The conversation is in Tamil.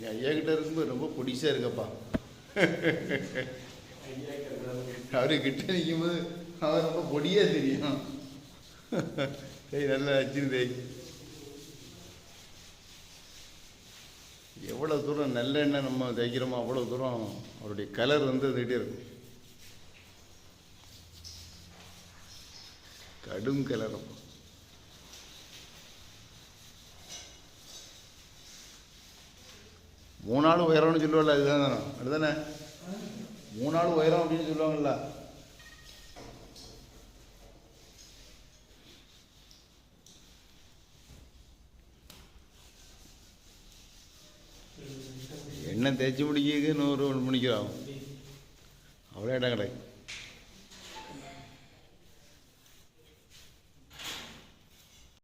என் ஐயா கிட்ட இருக்கும்போது ரொம்ப பொடிசாக இருக்கப்பா அவரு கிட்ட நிற்கும்போது அவர் ரொம்ப பொடியாக தெரியும். கை நல்லா வச்சிருந்தே எவ்வளோ தூரம் நல்லெண்ணெய் நம்ம தைக்கிறோமோ அவ்வளோ தூரம் அவருடைய கலர் வந்து வந்துகிட்டே இருக்கும். கடும் மூணு மூணாள் உயரம்னு சொல்லுவாள் அதுதான் தானே? அதுதானே மூணாள் உயரம் அப்படின்னு சொல்லுவாங்கல்ல. எண்ணெய் தேய்ச்சி முடிக்கிறதுக்கு நூறு மணிக்கு ஆகும். அவ்வளோ இடம் கிடைக்கும்.